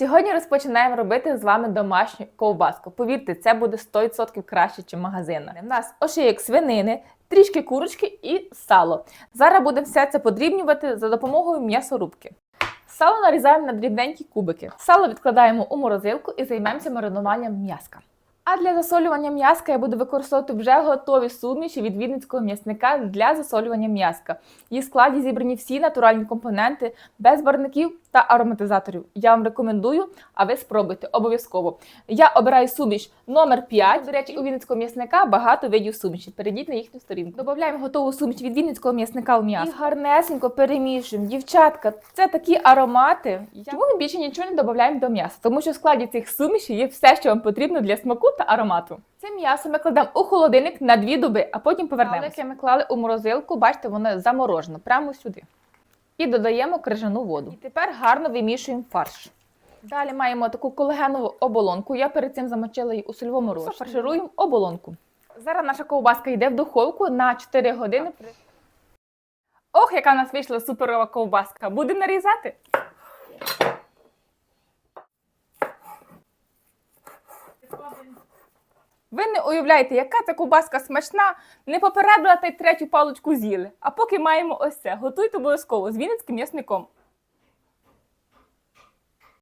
Сьогодні розпочинаємо робити з вами домашню ковбаску. Повірте, це буде 100% краще, ніж магазинна. У нас ошиєк свинини, трішки курочки і сало. Зараз будемо все це подрібнювати за допомогою м'ясорубки. Сало нарізаємо на дрібненькі кубики. Сало відкладаємо у морозилку і займемося маринуванням м'яска. А для засолювання м'яска я буду використовувати вже готові суміші від відницького м'ясника для засолювання м'яска. Їх складі зібрані всі натуральні компоненти без барників та ароматизаторів. Я вам рекомендую, а ви спробуйте обов'язково. Я обираю суміш номер 5. До речі, у Вінницького м'ясника багато видів суміші. Перейдіть на їхню сторінку. Додаємо готову суміш від Вінницького м'ясника в м'ясо. І гарнесенько перемішуємо. Дівчатка, це такі аромати. Чому ми більше нічого не додаємо до м'яса? Тому що в складі цих сумішей є все, що вам потрібно для смаку та аромату. Це м'ясо ми кладемо у холодильник на дві доби, а потім повернемо. Яке ми клали у морозилку, бачите, воно заморожено прямо сюди. І додаємо крижану воду. І тепер гарно вимішуємо фарш. Далі маємо таку колагенову оболонку. Я перед цим замочила її у сольовому розчині. Фаршируємо оболонку. Зараз наша ковбаска йде в духовку на 4 години. Ох, яка в нас вийшла суперова ковбаска! Будемо нарізати. Ви не уявляєте, яка ця ковбаска смачна, не попередила та й третю паличку з'їли. А поки маємо ось це. Готуйте обов'язково з вінницьким м'ясником.